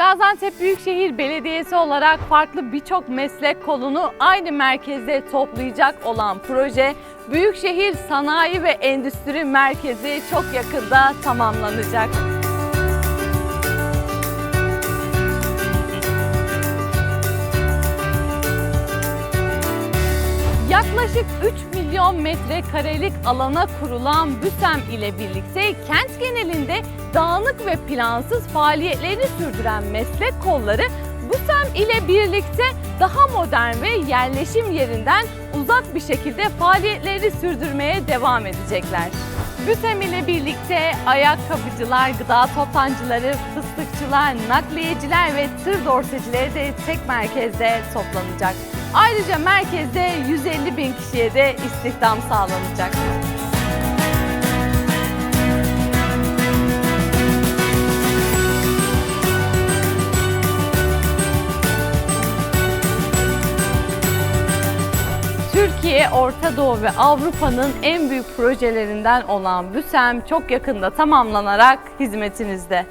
Gaziantep Büyükşehir Belediyesi olarak farklı birçok meslek kolunu aynı merkezde toplayacak olan proje Büyükşehir Sanayi ve Endüstri Merkezi çok yakında tamamlanacak. Yaklaşık 3 milyon metrekarelik alana kurulan BÜSEM ile birlikte kent genelinde dağınık ve plansız faaliyetlerini sürdüren meslek kolları BÜSEM ile birlikte daha modern ve yerleşim yerinden uzak bir şekilde faaliyetlerini sürdürmeye devam edecekler. BÜSEM ile birlikte ayakkabıcılar, gıda toptancıları, fıstıkçılar, nakliyeciler ve tır dorsecileri de tek merkezde toplanacak. Ayrıca merkezde 150 bin kişiye de istihdam sağlanacak. Türkiye, Orta Doğu ve Avrupa'nın en büyük projelerinden olan BÜSEM çok yakında tamamlanarak hizmetinizde.